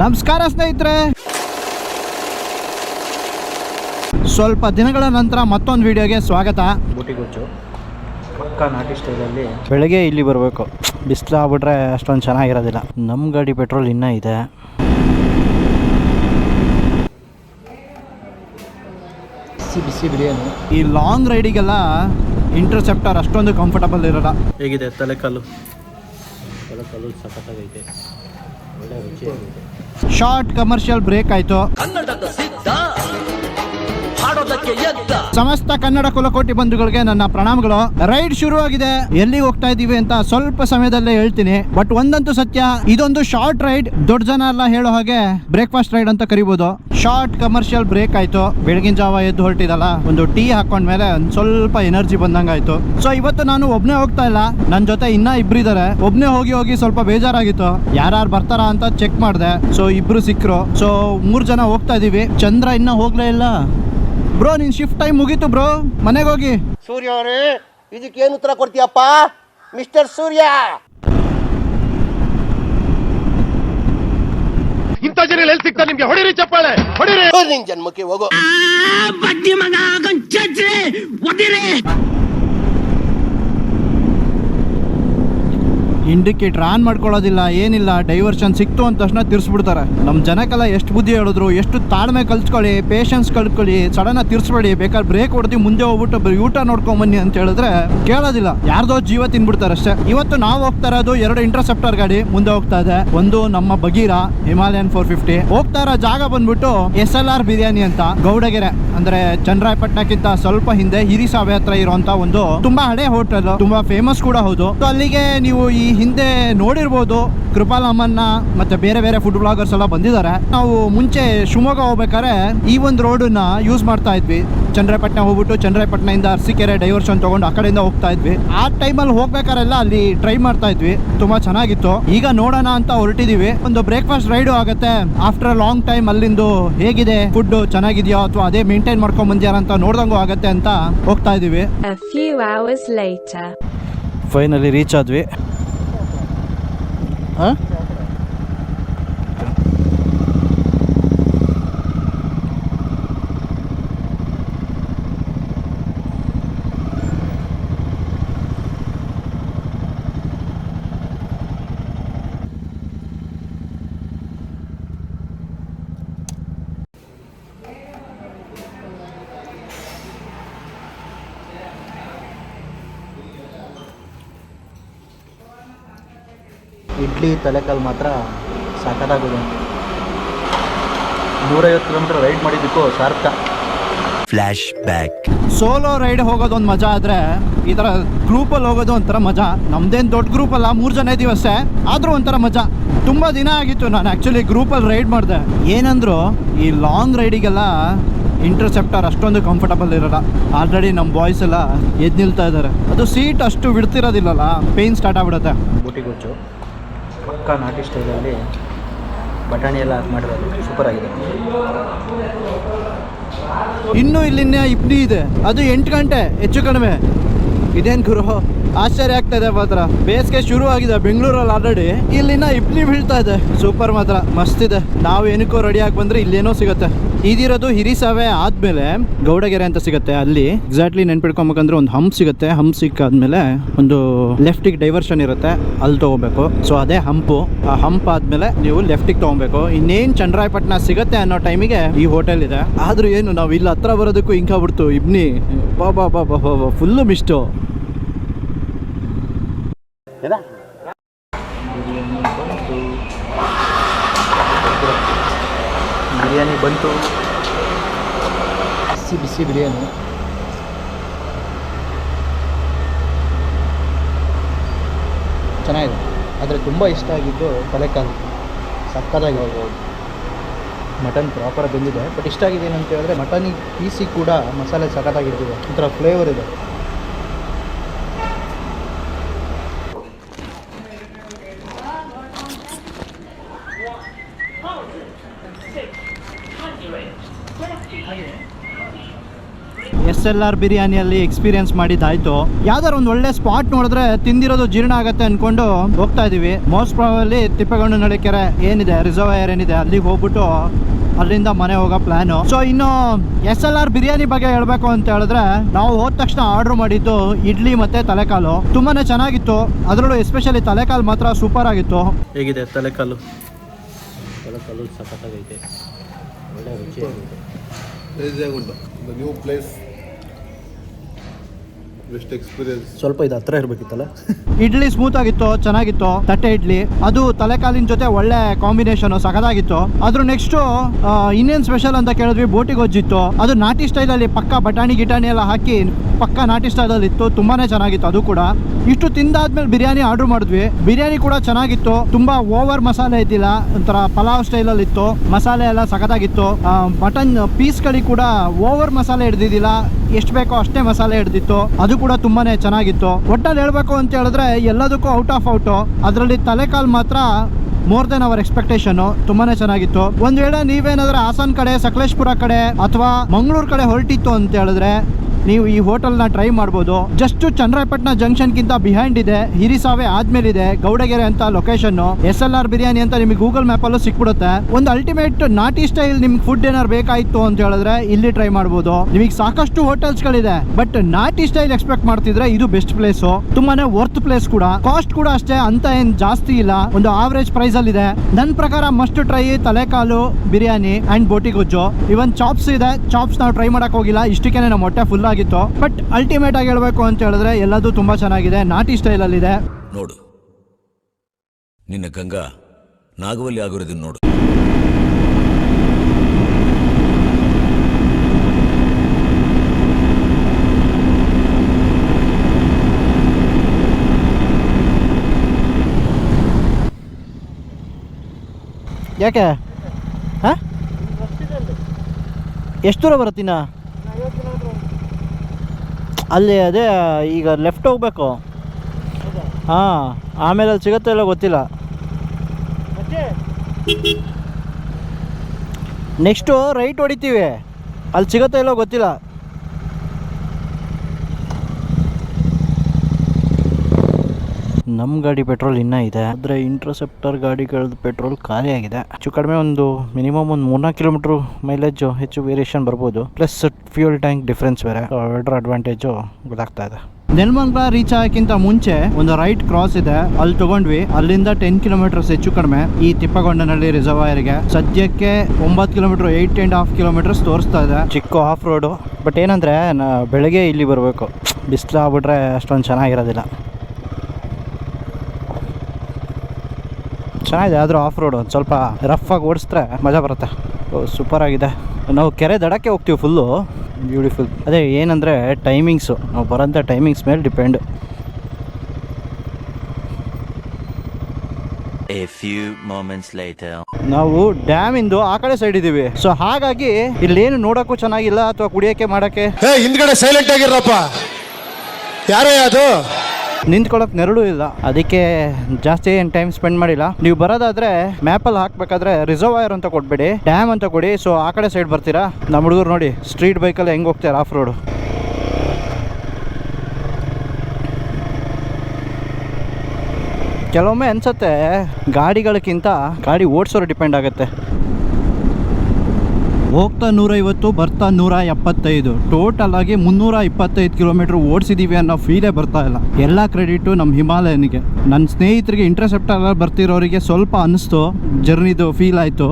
ನಮಸ್ಕಾರ ಸ್ನೇಹಿತರೆ. ಸ್ವಲ್ಪ ದಿನಗಳ ನಂತರ ಮತ್ತೊಂದು ವಿಡಿಯೋಗೆ ಸ್ವಾಗತ. ಬುಟಿಗುಚ್ಚು. ಪಕ್ಕ ನಾಟಿ ಸ್ಟೈಲಲ್ಲಿ. ಬೆಳಗ್ಗೆ ಇಲ್ಲಿ ಬರಬೇಕು. ಬಿಸಿಲು ಆಗ್ಬಿಟ್ರೆ ಅಷ್ಟೊಂದು ಚೆನ್ನಾಗಿರೋದಿಲ್ಲ. ನಮ್ಮ ಗಾಡಿ ಪೆಟ್ರೋಲ್ ಇನ್ನೂ ಇದೆ. ಬಿಸಿ ಬಿಸಿ ಬಿರಿಯಾನಿ ಈ ಲಾಂಗ್ ರೈಡಿಗೆಲ್ಲ ಇಂಟರ್ಸೆಪ್ಟರ್ ಅಷ್ಟೊಂದು ಕಂಫರ್ಟಬಲ್ ಇರಲ್ಲ. ಹೇಗಿದೆ? ತಲೆಕಲ್ಲು ತಲೆಕಲ್ಲು ಸಖತ್ತಾಗೈತೆ. ಒಳ್ಳೆ ರುಚಿಯಾಗೈತೆ ಶಾರ್ಟ್ ಕಮರ್ಷಿಯಲ್ ಬ್ರೇಕ್ ಆಯಿತು. ಸಮಸ್ತ ಕನ್ನಡ ಕುಲಕೋಟಿ ಬಂಧುಗಳಿಗೆ ನನ್ನ ಪ್ರಣಾಮಗಳು. ರೈಡ್ ಶುರುವಾಗಿದೆ. ಎಲ್ಲಿಗೆ ಹೋಗ್ತಾ ಇದೀವಿ ಅಂತ ಸ್ವಲ್ಪ ಸಮಯದಲ್ಲೇ ಹೇಳ್ತೀನಿ. ಬಟ್ ಒಂದಂತೂ ಸತ್ಯ, ಇದೊಂದು ಶಾರ್ಟ್ ರೈಡ್ ದೊಡ್ಡ ಜನ ಎಲ್ಲ ಹೇಳೋ ಹಾಗೆ ಬ್ರೇಕ್ಫಾಸ್ಟ್ ರೈಡ್ ಅಂತ ಕರಿಬಹುದು ಶಾರ್ಟ್ ಕಮರ್ಷಿಯಲ್ ಬ್ರೇಕ್ ಆಯ್ತು. ಬೆಳಗಿನ ಜಾವ ಎದ್ದು ಹೊರಟಿದಲ್ಲ, ಒಂದು ಟೀ ಹಾಕೊಂಡ್ಮೇಲೆ ಒಂದ್ ಸ್ವಲ್ಪ ಎನರ್ಜಿ ಬಂದಂಗಾಯ್ತು. ಸೊ ಇವತ್ತು ನಾನು ಒಬ್ನೇ ಹೋಗ್ತಾ ಇಲ್ಲ. ನನ್ನ ಜೊತೆ ಇನ್ನ ಇಬ್ರಿದ್ದಾರೆ ಒಬ್ನೇ ಹೋಗಿ ಹೋಗಿ ಸ್ವಲ್ಪ ಬೇಜಾರಾಗಿತ್ತು. ಯಾರ್ಯಾರು ಬರ್ತಾರಾ ಅಂತ ಚೆಕ್ ಮಾಡಿದೆ. ಸೊ ಇಬ್ರು ಸಿಕ್ಕರು ಸೊ ಮೂರ್ ಜನ ಹೋಗ್ತಾ ಇದೀವಿ. ಚಂದ್ರ ಇನ್ನ ಹೋಗ್ಲೇ ಇಲ್ಲ. ಬ್ರೋ ನಿನ್ ಶಿಫ್ಟ್ ಟೈಮ್ ಮುಗೀತು ಬ್ರೋ. ಮನೆಗೆ ಹೋಗಿ. ಸೂರ್ಯ ಅವರೇ ಇದಕ್ಕೇನು ಉತ್ತರ ಕೊಡ್ತೀಯಪ್ಪ? ಮಿಸ್ಟರ್ ಸೂರ್ಯ! ಇಂಥ ಜನ ಎಲ್ಲಿ ಸಿಗ್ತಾರೆ ನಿಮ್ಗೆ? ಹೊಡಿರಿ ಚಪ್ಪಾಳೆ ಹೊಡಿರಿ. ನಿನ್ ಜನ್ಮಕ್ಕೆ ಹೋಗೋ. ಇಂಡಿಕೇಟರ್ ಆನ್ ಮಾಡ್ಕೊಳ್ಳೋದಿಲ್ಲ, ಏನಿಲ್ಲ ಡೈವರ್ಷನ್ ಸಿಕ್ತು ಅಂದ ತಕ್ಷಣ ತಿರ್ಸ್ಬಿಡ್ತಾರೆ. ನಮ್ಮ ಜನಕ್ಕೆಲ್ಲ ಎಷ್ಟು ಬುದ್ಧಿ ಹೇಳಿದ್ರು, ಎಷ್ಟು ತಾಳ್ಮೆ ಕಲ್ತ್ಕೊಳ್ಳಿ ಪೇಷನ್ಸ್ ಕಲ್ತ್ಕೊಳ್ಳಿ ಸಡನ್ ಆಗಿ ತಿರ್ಸ್ಬೇಡಿ, ಬೇಕಾದ್ರೆ ಬ್ರೇಕ್ ಹೊಡೆದು ಮುಂದೆ ಹೋಗ್ಬಿಟ್ಟು ಊಟ ನೋಡ್ಕೊಂಡ್ ಬನ್ನಿ ಅಂತ ಹೇಳಿದ್ರೆ ಕೇಳೋದಿಲ್ಲ. ಯಾರ್ದೋ ಜೀವ ತಿನ್ಬಿಡ್ತಾರೆ ಅಷ್ಟೇ. ಇವತ್ತು ನಾವು ಹೋಗ್ತಾ ಇರೋದು ಎರಡು ಇಂಟರ್ಸೆಪ್ಟರ್ ಗಾಡಿ ಮುಂದೆ ಹೋಗ್ತಾ ಇದೆ. ಒಂದು ನಮ್ಮ ಬಗೀರ ಹಿಮಾಲಯನ್ ಫೋರ್ ಫಿಫ್ಟಿ ಹೋಗ್ತಾ ಇರೋ ಜಾಗ ಬಂದ್ಬಿಟ್ಟು ಎಸ್ ಎಲ್ ಆರ್ ಬಿರಿಯಾನಿ ಅಂತ, ಗೌಡಗೆರೆ. ಅಂದ್ರೆ ಚಂದ್ರಾಯಪಟ್ಟಣಕ್ಕಿಂತ ಸ್ವಲ್ಪ ಹಿಂದೆ ಹಿರಿಸಾವೆ ಹತ್ರ ಇರುವಂತ ಒಂದು ತುಂಬಾ ಹಳೆ ಹೋಟೆಲ್ ತುಂಬಾ ಫೇಮಸ್ ಕೂಡ ಹೌದು. ಅಲ್ಲಿಗೆ ನೀವು ಈ ಹಿಂದೆ ನೋಡಿರ್ಬೋದು ಕೃಪಾಲ್ ಅಮ್ಮನ್ನ ಮತ್ತೆ ಬೇರೆ ಬೇರೆ ಫುಡ್ ಬ್ಲಾಗರ್ಸ್ ಎಲ್ಲ ಬಂದಿದ್ದಾರೆ. ನಾವು ಮುಂಚೆ ಶಿವಮೊಗ್ಗ ಹೋಗ್ಬೇಕಾದ್ರೆ ಈ ಒಂದು ರೋಡನ್ನ ಯೂಸ್ ಮಾಡ್ತಾ ಇದ್ವಿ. ಚಂದ್ರಪಟ್ಟಣ ಹೋಗ್ಬಿಟ್ಟು ಚಂದ್ರಪಟ್ಟಣದಿಂದ ಅರಸಿಕೆರೆ ಡೈವರ್ಷನ್ ತಗೊಂಡು ಆ ಕಡೆಯಿಂದ ಹೋಗ್ತಾ ಇದ್ವಿ. ಆ ಟೈಮಲ್ಲಿ ಹೋಗ್ಬೇಕಾರೆಲ್ಲ ಅಲ್ಲಿ ಟ್ರೈ ಮಾಡ್ತಾ ಇದ್ವಿ. ತುಂಬಾ ಚೆನ್ನಾಗಿತ್ತು. ಈಗ ನೋಡೋಣ ಅಂತ ಹೊರಟಿದೀವಿ. ಒಂದು ಬ್ರೇಕ್ಫಾಸ್ಟ್ ರೈಡು ಆಗುತ್ತೆ. ಆಫ್ಟರ್ ಲಾಂಗ್ ಟೈಮ್ ಅಲ್ಲಿಂದು ಹೇಗಿದೆ? ಫುಡ್ ಚೆನ್ನಾಗಿದೆಯೋ ಅಥವಾ ಅದೇ ಮೇಂಟೈನ್ ಮಾಡ್ಕೊಂಡ್ ಬಂದ್ಯಾರ ಅಂತ ನೋಡ್ದಂಗೂ ಆಗತ್ತೆ ಅಂತ ಹೋಗ್ತಾ ಇದೀವಿ A few hours later. Finally reach ಆದ್ವಿ. ಹಾಂ ಇಡ್ಲಿ ತಲೆಕಾಲು ಮಾತ್ರ ಸಖತ್ತಾಗಿದೆ ನೂರೈವತ್ತು ಕಿಲೋಮೀಟರ್ ರೈಡ್ ಮಾಡಿದ್ದಕ್ಕೂ ಬ್ಯಾಕ್ ಸೋಲೋ ರೈಡ್ ಹೋಗೋದು ಒಂದು ಮಜಾ ಆದರೆ ಈ ಥರ ಗ್ರೂಪಲ್ಲಿ ಹೋಗೋದು ಒಂಥರ ಮಜಾ. ನಮ್ದೇನು ದೊಡ್ಡ ಗ್ರೂಪ್ ಅಲ್ಲ ಮೂರು ಜನ ಇದ್ದೀವಿ ಅಷ್ಟೇ. ಆದರೂ ಒಂಥರ ಮಜಾ. ತುಂಬ ದಿನ ಆಗಿತ್ತು ನಾನು ಆ್ಯಕ್ಚುಲಿ ಗ್ರೂಪಲ್ಲಿ ರೈಡ್ ಮಾಡಿದೆ. ಏನಂದ್ರು ಈ ಲಾಂಗ್ ರೈಡಿಗೆಲ್ಲ ಇಂಟರ್ಸೆಪ್ಟರ್ ಅಷ್ಟೊಂದು ಕಂಫರ್ಟಬಲ್ ಇರಲ್ಲ. ಆಲ್ರೆಡಿ ನಮ್ಮ ಬಾಯ್ಸ್ ಎಲ್ಲ ಎದ್ದು ನಿಲ್ತಾ ಇದ್ದಾರೆ ಅದು ಸೀಟ್ ಅಷ್ಟು ಬಿಡ್ತಿರೋದಿಲ್ಲಲ್ಲ ಪೇನ್ ಸ್ಟಾರ್ಟ್ ಆಗ್ಬಿಡುತ್ತೆ. ಬೂಟಿಗುಚ್ಚು ಪಕ್ಕ ನಾಟಿ ಸ್ಟೈಲಲ್ಲಿ ಬಟಾಣಿ ಎಲ್ಲ ಹಾಕಿ ಮಾಡಿರೋದು ಸೂಪರ್ ಆಗಿದೆ. ಇನ್ನು ಇಲ್ಲಿನ ಇಬ್ನಿ ಇದೆ. ಅದು ಎಂಟು ಗಂಟೆ, ಹೆಚ್ಚು ಕಡಿಮೆ. ಇದೇನ್ ಗುರು? ಆಶ್ಚರ್ಯ ಆಗ್ತಾ ಇದೆ ಮಾತ್ರ. ಬೇಸಿಗೆ ಶುರು ಆಗಿದೆ ಬೆಂಗಳೂರಲ್ಲಿ ಆಲ್ರೆಡಿ ಇಲ್ಲಿನ ಇಬ್ನಿ ಬೀಳ್ತಾ ಇದೆ. ಸೂಪರ್ ಮಾತ್ರ. ಮಸ್ತ್ ಇದೆ. ನಾವು ಏನಕ್ಕೋ ರೆಡಿ ಆಗಿ ಬಂದ್ರೆ ಇಲ್ಲೇನೋ ಸಿಗುತ್ತೆ. ಇದಿರೋದು ಹಿರಿಸಾವೆ ಆದ್ಮೇಲೆ ಗೌಡಗೆರೆ ಅಂತ ಸಿಗುತ್ತೆ. ಅಲ್ಲಿ ಎಕ್ಸಾಕ್ಟ್ಲಿ ನೆನ್ಪಿಡ್ಕೊಬೇಕಂದ್ರೆ ಒಂದು ಹಂಪ್ ಸಿಗುತ್ತೆ. ಹಂಪ್ ಸಿಕ್ಕಾದ್ಮೇಲೆ ಒಂದು ಲೆಫ್ಟಿಗೆ ಡೈವರ್ಷನ್ ಇರುತ್ತೆ. ಅಲ್ಲಿ ತಗೋಬೇಕು. ಸೊ ಅದೇ ಹಂಪು ಆ ಹಂಪ್ ಆದ್ಮೇಲೆ ನೀವು ಲೆಫ್ಟಿಗೆ ತಗೋಬೇಕು. ಇನ್ನೇನ್ ಚಂದ್ರಾಯಪಟ್ಟಣ ಸಿಗುತ್ತೆ ಅನ್ನೋ ಟೈಮಿಗೆ ಈ ಹೋಟೆಲ್ ಇದೆ. ಆದ್ರೂ ಏನು, ನಾವು ಇಲ್ಲಿ ಹತ್ರ ಬರೋದಕ್ಕೂ ಇಂಕಾಗ್ಬಿಡ್ತು ಇಬ್ನಿ. ಬಾಬಾ ಬಾಬಾ ಬಾ ಬಾ ಫುಲ್ಲು ಮಿಸ್ಟು. ಬಿರಿಯಾನಿ ಬಂತು. ಬಿಸಿ ಬಿಸಿ ಬಿರಿಯಾನಿ. ಚೆನ್ನಾಗಿದೆ. ಆದರೆ ತುಂಬ ಇಷ್ಟ ಆಗಿದ್ದು ತಲೆಕಾಲು. ಸಕ್ಕತ್ತಾಗಿ ಹೋಗ್ಬೋದು ಮಟನ್ ಪ್ರಾಪರ್ ಬಂದಿದೆ. ಬಟ್ ಇಷ್ಟ ಆಗಿದೆ ಏನಂತ ಹೇಳಿದ್ರೆ ಮಟನಿಗೆ ಪೀಸಿ ಕೂಡ ಮಸಾಲೆ ಸಖತ್ತಾಗಿರ್ತಿದೆ ಒಂಥರ ಫ್ಲೇವರ್ ಇದೆ. ಎಸ್ ಎಲ್ ಆರ್ ಬಿರಿಯಾನಿಯಲ್ಲಿ ಎಕ್ಸ್ಪೀರಿಯನ್ಸ್ ಮಾಡಿದ್ದಾಯ್ತು. ಯಾವ್ದಾರು ಒಂದು ಒಳ್ಳೆ ಸ್ಪಾಟ್ ನೋಡಿದ್ರೆ ತಿಂದಿರೋದು ಜೀರ್ಣ ಆಗತ್ತೆ ಅನ್ಕೊಂಡು ಹೋಗ್ತಾ ಇದೀವಿ. ಮೋಸ್ಟ್ ಪ್ರಾಬಲಿ ತಿಪ್ಪೇಗೌಡ ನಳಿಕೆರೆ ಏನಿದೆ ರಿಸರ್ವಯರ್ ಏನಿದೆ ಅಲ್ಲಿಗೆ ಹೋಗ್ಬಿಟ್ಟು ಅಲ್ಲಿಂದ ಮನೆ ಹೋಗೋ ಪ್ಲಾನು. ಸೊ ಇನ್ನು ಎಸ್ ಎಲ್ ಆರ್ ಬಿರಿಯಾನಿ ಬಗ್ಗೆ ಹೇಳ್ಬೇಕು ಅಂತ ಹೇಳಿದ್ರೆ ನಾವು ಹೋದ ತಕ್ಷಣ ಆರ್ಡರ್ ಮಾಡಿದ್ದು ಇಡ್ಲಿ ಮತ್ತೆ ತಲೆಕಾಲು. ತುಂಬಾನೇ ಚೆನ್ನಾಗಿತ್ತು. ಅದರಲ್ಲೂ ಎಸ್ಪೆಷಲಿ ತಲೆಕಾಲು ಮಾತ್ರ ಸೂಪರ್ ಆಗಿತ್ತು. ಹೇಗಿದೆ ತಲೆಕಾಲು? ತಲೆಕಲ್ಲು ಸಖತ್ತಾಗೈತೆ. ಒಳ್ಳೆ ರುಚಿ ಉಂಟು ನ್ಯೂ ಪ್ಲೇಸ್. ಬೆಸ್ಟ್ ಎಕ್ಸ್ಪೀರಿಯನ್ಸ್ ಸ್ವಲ್ಪ ಇದು ಹತ್ರ ಇರಬೇಕಿತ್ತಲ್ಲ? ಇಡ್ಲಿ ಸ್ಮೂತ್ ಆಗಿತ್ತು ಚೆನ್ನಾಗಿತ್ತು ತಟ್ಟೆ ಇಡ್ಲಿ ಅದು ತಲೆಕಾಲಿನ ಜೊತೆ ಒಳ್ಳೆ ಕಾಂಬಿನೇಷನ್ ಸಖದಾಗಿತ್ತು. ಅದ್ರ ನೆಕ್ಸ್ಟ್ ಇನ್ನೇನ್ ಸ್ಪೆಷಲ್ ಅಂತ ಕೇಳಿದ್ವಿ ಬೋಟಿ ಗೊಜ್ಜಿತ್ತು. ಅದು ನಾಟಿ ಸ್ಟೈಲ್ ಅಲ್ಲಿ ಪಕ್ಕ ಬಟಾಣಿ ಗಿಟಾಣಿ ಎಲ್ಲ ಹಾಕಿ ಪಕ್ಕ ನಾಟಿ ಸ್ಟೈಲಲ್ಲಿ ಇತ್ತು ತುಂಬಾನೇ ಚೆನ್ನಾಗಿತ್ತು ಅದು ಕೂಡ. ಇಷ್ಟು ತಿಂದಾದ್ಮೇಲೆ ಬಿರಿಯಾನಿ ಆರ್ಡರ್ ಮಾಡಿದ್ವಿ. ಬಿರಿಯಾನಿ ಕೂಡ ಚೆನ್ನಾಗಿತ್ತು. ತುಂಬಾ ಓವರ್ ಮಸಾಲೆ ಇದ್ದಿಲ್ಲ ಒಂಥರ ಪಲಾವ್ ಸ್ಟೈಲಲ್ಲಿ ಇತ್ತು. ಮಸಾಲೆ ಎಲ್ಲ ಸಖತ್ತಾಗಿತ್ತು ಮಟನ್ ಪೀಸ್ಗಳಿಗೆ ಕೂಡ ಓವರ್ ಮಸಾಲೆ ಹಿಡ್ದಿದ್ದಿಲ್ಲ. ಎಷ್ಟು ಬೇಕೋ ಅಷ್ಟೇ ಮಸಾಲೆ ಹಿಡ್ದಿತ್ತು. ಅದು ಕೂಡ ತುಂಬಾನೇ ಚೆನ್ನಾಗಿತ್ತು. ಒಟ್ಟಲ್ಲಿ ಹೇಳ್ಬೇಕು ಅಂತ ಹೇಳಿದ್ರೆ ಎಲ್ಲದಕ್ಕೂ ಔಟ್ ಆಫ್ ಔಟು ಅದರಲ್ಲಿ ತಲೆಕಾಲ್ ಮಾತ್ರ ಮೋರ್ ದೆನ್ ಅವರ್ ಎಕ್ಸ್ಪೆಕ್ಟೇಷನ್ ತುಂಬಾನೇ ಚೆನ್ನಾಗಿತ್ತು. ಒಂದ್ ವೇಳೆ ನೀವೇನಾದ್ರೆ ಹಾಸನ್ ಕಡೆ, ಸಕಲೇಶ್ಪುರ ಕಡೆ ಅಥವಾ ಮಂಗಳೂರು ಕಡೆ ಹೊರಟಿತ್ತು ಅಂತ ಹೇಳಿದ್ರೆ ನೀವು ಈ ಹೋಟೆಲ್ನ ಟ್ರೈ ಮಾಡ್ಬೋದು. ಜಸ್ಟ್ ಚನ್ನರಾಯಪಟ್ಟಣ ಜಂಕ್ಷನ್ಗಿಂತ ಬಿಹೈಂಡ್ ಇದೆ, ಹಿರಿಸಾವೆ ಆದ್ಮೇಲೆ ಇದೆ ಗೌಡಗೆರೆ ಅಂತ location S L R biryani ಅಂತ ನಿಮಗೆ ಗೂಗಲ್ ಮ್ಯಾಪಲ್ಲೂ ಸಿಕ್ಬಿಡುತ್ತೆ. ಒಂದು ಅಲ್ಟಿಮೇಟ್ ನಾಟಿ ಸ್ಟೈಲ್ ನಿಮ್ಗೆ ಫುಡ್ ಏನಾರು ಬೇಕಾಯಿತು ಅಂತ ಹೇಳಿದ್ರೆ ಇಲ್ಲಿ ಟ್ರೈ ಮಾಡ್ಬೋದು. ನಿಮಗೆ ಸಾಕಷ್ಟು ಹೋಟೆಲ್ಸ್ಗಳಿದೆ ಬಟ್ ನಾಟಿ ಸ್ಟೈಲ್ ಎಕ್ಸ್ಪೆಕ್ಟ್ ಮಾಡ್ತಿದ್ರೆ ಇದು ಬೆಸ್ಟ್ ಪ್ಲೇಸ್ ತುಂಬಾನೇ ವರ್ತ್ ಪ್ಲೇಸ್ ಕೂಡ. ಕಾಸ್ಟ್ ಕೂಡ ಅಷ್ಟೇ, ಅಂತ ಏನ್ ಜಾಸ್ತಿ ಇಲ್ಲ. ಒಂದು ಆವರೇಜ್ ಪ್ರೈಸ್ ಅಲ್ಲಿ ಇದೆ ನನ್ನ ಪ್ರಕಾರ ಮಸ್ಟ್ ಟ್ರೈ ತಲೆಕಾಲು, ಬಿರಿಯಾನಿ ಅಂಡ್ ಬೋಟಿ ಗೊಜ್ಜು ಇವನ್ ಚಾಪ್ಸ್ ಇದೆ ಚಾಪ್ಸ್ ನಾವು ಟ್ರೈ ಮಾಡಕ್ ಹೋಗಿಲ್ಲ. ಇಷ್ಟಕ್ಕೆ ನಮ್ಮ ಹೊಟ್ಟೆ ಫುಲ್ ಆಗಿತ್ತು ಬಟ್ ಅಲ್ಟಿಮೇಟ್ ಆಗಿ ಹೇಳ್ಬೇಕು ಅಂತ ಹೇಳಿದ್ರೆ ಎಲ್ಲದೂ ತುಂಬಾ ಚೆನ್ನಾಗಿದೆ. ನಾಟಿ ಸ್ಟೈಲ್ ಅಲ್ಲಿ ಇದೆ. ನೋಡು. ನಿನ್ನ ಗಂಗಾ ನಾಗವಲ್ಲಿ ಆಗಿರೋದನ್ನ ನೋಡು. ಯಾಕೆ? ಹಾ? ಎಷ್ಟು ದೂರ ಬರುತ್ತೀನ? ಅಲ್ಲಿ ಅದೇ ಈಗ ಲೆಫ್ಟ್ ಹೋಗ್ಬೇಕು. ಹಾಂ ಆಮೇಲೆ ಅಲ್ಲಿ ಸಿಗುತ್ತೆ ಇಲ್ಲ ಗೊತ್ತಿಲ್ಲ. ನೆಕ್ಸ್ಟು ರೈಟ್ ಹೊಡಿತೀವಿ. ಅಲ್ಲಿ ಸಿಗುತ್ತೆ ಇಲ್ಲೋ ಗೊತ್ತಿಲ್ಲ. ನಮ್ಮ ಗಾಡಿ ಪೆಟ್ರೋಲ್ ಇನ್ನ ಇದೆ. ಆದರೆ ಇಂಟರ್ಸೆಪ್ಟರ್ ಗಾಡಿಗಳದ್ದು ಪೆಟ್ರೋಲ್ ಖಾಲಿ ಆಗಿದೆ. ಹೆಚ್ಚು ಕಡಿಮೆ ಒಂದು ಮಿನಿಮಮ್ ಒಂದು ಮೂರ್ನಾಲ್ಕು ಕಿಲೋಮೀಟರ್ ಮೈಲೇಜು ಹೆಚ್ಚು ವೇರಿಯೇಷನ್ ಬರ್ಬೋದು. ಪ್ಲಸ್ ಫ್ಯೂಲ್ ಟ್ಯಾಂಕ್ ಡಿಫ್ರೆನ್ಸ್ ಬೇರೆ. ಎರಡರ ಅಡ್ವಾಂಟೇಜು ಗೊತ್ತಾಗ್ತಾ ಇದೆ. ನೆಲಮಂಗ್ಲ ರೀಚ್ ಆಗಕ್ಕಿಂತ ಮುಂಚೆ ಒಂದು ರೈಟ್ ಕ್ರಾಸ್ ಇದೆ. ಅಲ್ಲಿ ತಗೊಂಡ್ವಿ. ಅಲ್ಲಿಂದ ಟೆನ್ ಕಿಲೋಮೀಟರ್ಸ್ ಹೆಚ್ಚು ಕಡಿಮೆ ಈ ತಿಪ್ಪಗೊಂಡನಹಳ್ಳಿ ರಿಸರ್ವಾಯರ್ಗೆ ಸದ್ಯಕ್ಕೆ ಒಂಬತ್ತು kilometre eight and half kilometres ತೋರಿಸ್ತಾ ಇದೆ. ಚಿಕ್ಕ ಆಫ್ ರೋಡು ಬಟ್ ಏನಂದರೆ ನಾ ಬೆಳಗ್ಗೆ ಇಲ್ಲಿ ಬರಬೇಕು. ಬಿಸಿಲು ಆಗ್ಬಿಟ್ರೆ ಅಷ್ಟೊಂದು ಚೆನ್ನಾಗಿರೋದಿಲ್ಲ. ಚೆನ್ನಾಗಿದೆ ಆದರೂ ಆಫ್ ರೋಡ್ ಒಂದು ಸ್ವಲ್ಪ ರಫ್ ಆಗಿ ಓಡಿಸಿದ್ರೆ ಮಜಾ ಬರುತ್ತೆ. ಸೂಪರ್ ಆಗಿದೆ. ನಾವು ಕೆರೆ ದಡಕ್ಕೆ ಹೋಗ್ತೀವಿ ಫುಲ್ಲು ಬ್ಯೂಟಿಫುಲ್ ಅದೇ ಏನಂದರೆ ಟೈಮಿಂಗ್ಸು ನಾವು ಬರೋಂಥ ಟೈಮಿಂಗ್ಸ್ ಮೇಲೆ depend A few moments later. ನಾವು ಡ್ಯಾಮಿಂದು ಆ ಕಡೆ ಸೈಡ್ ಇದೀವಿ ಸೊ ಹಾಗಾಗಿ ಇಲ್ಲೇನು ನೋಡಕ್ಕೂ ಚೆನ್ನಾಗಿಲ್ಲ ಅಥವಾ ಕುಡಿಯಕ್ಕೆ ಮಾಡಕ್ಕೆ. ಹೇ ಹಿಂದ್ಗಡೆ ಸೈಲೆಂಟ್ ಆಗಿರಪ್ಪ ಯಾರೇ ಅದು? ನಿಂತ್ಕೊಳ್ಳೋಕೆ ನೆರಳು ಇಲ್ಲ. ಅದಕ್ಕೆ ಜಾಸ್ತಿ ಏನು ಟೈಮ್ ಸ್ಪೆಂಡ್ ಮಾಡಿಲ್ಲ. ನೀವು ಬರೋದಾದ್ರೆ ಮ್ಯಾಪಲ್ಲಿ ಹಾಕ್ಬೇಕಾದ್ರೆ ರಿಸರ್ವಾಯರ್ ಅಂತ ಕೊಡ್ಬೇಡಿ ಡ್ಯಾಮ್ ಅಂತ ಕೊಡಿ. ಸೊ ಆ ಕಡೆ ಸೈಡ್ ಬರ್ತೀರಾ? ನಮ್ಮ ಹುಡುಗರು ನೋಡಿ ಸ್ಟ್ರೀಟ್ ಬೈಕಲ್ಲಿ ಹೆಂಗೆ ಹೋಗ್ತಾರೆ ಆಫ್ ರೋಡು ಕೆಲವೊಮ್ಮೆ ಅನ್ಸತ್ತೆ ಗಾಡಿಗಳಕ್ಕಿಂತ ಗಾಡಿ ಓಡಿಸೋರು ಡಿಪೆಂಡ್ ಆಗುತ್ತೆ. ಹೋಗ್ತಾ ನೂರೈವತ್ತು, ಬರ್ತಾ ನೂರ ಎಪ್ಪತ್ತೈದು ಟೋಟಲ್ ಆಗಿ ಮುನ್ನೂರ ಇಪ್ಪತ್ತೈದು ಕಿಲೋಮೀಟರ್ ಓಡಿಸಿದೀವಿ ಅನ್ನೋ ಫೀಲೇ ಬರ್ತಾ ಇಲ್ಲ. ಎಲ್ಲ ಕ್ರೆಡಿಟು ನಮ್ಮ ಹಿಮಾಲಯನಿಗೆ. ನನ್ನ ಸ್ನೇಹಿತರಿಗೆ ಇಂಟರ್ಸೆಪ್ಟರ್ ಬರ್ತಿರೋರಿಗೆ ಸ್ವಲ್ಪ ಅನ್ನಿಸ್ತು ಜರ್ನಿದು ಫೀಲ್ ಆಯಿತು.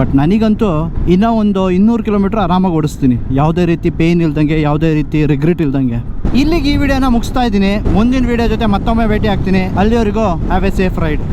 ಬಟ್ ನನಗಂತೂ ಇನ್ನೂ ಒಂದು ಇನ್ನೂರು ಕಿಲೋಮೀಟರ್ ಆರಾಮಾಗಿ ಓಡಿಸ್ತೀನಿ. ಯಾವುದೇ ರೀತಿ ಪೇಯ್ನ್ ಇಲ್ದಂಗೆ, ಯಾವುದೇ ರೀತಿ ರಿಗ್ರೆಟ್ ಇಲ್ದಂಗೆ. ಇಲ್ಲಿಗೆ ಈ ವಿಡಿಯೋನ ಮುಗಿಸ್ತಾ ಇದ್ದೀನಿ. ಮುಂದಿನ ವಿಡಿಯೋ ಜೊತೆ ಮತ್ತೊಮ್ಮೆ ಭೇಟಿ ಆಗ್ತೀನಿ ಅಲ್ಲಿವರೆಗೂ ಹ್ಯಾವ್ ಎ ಸೇಫ್ ರೈಡ್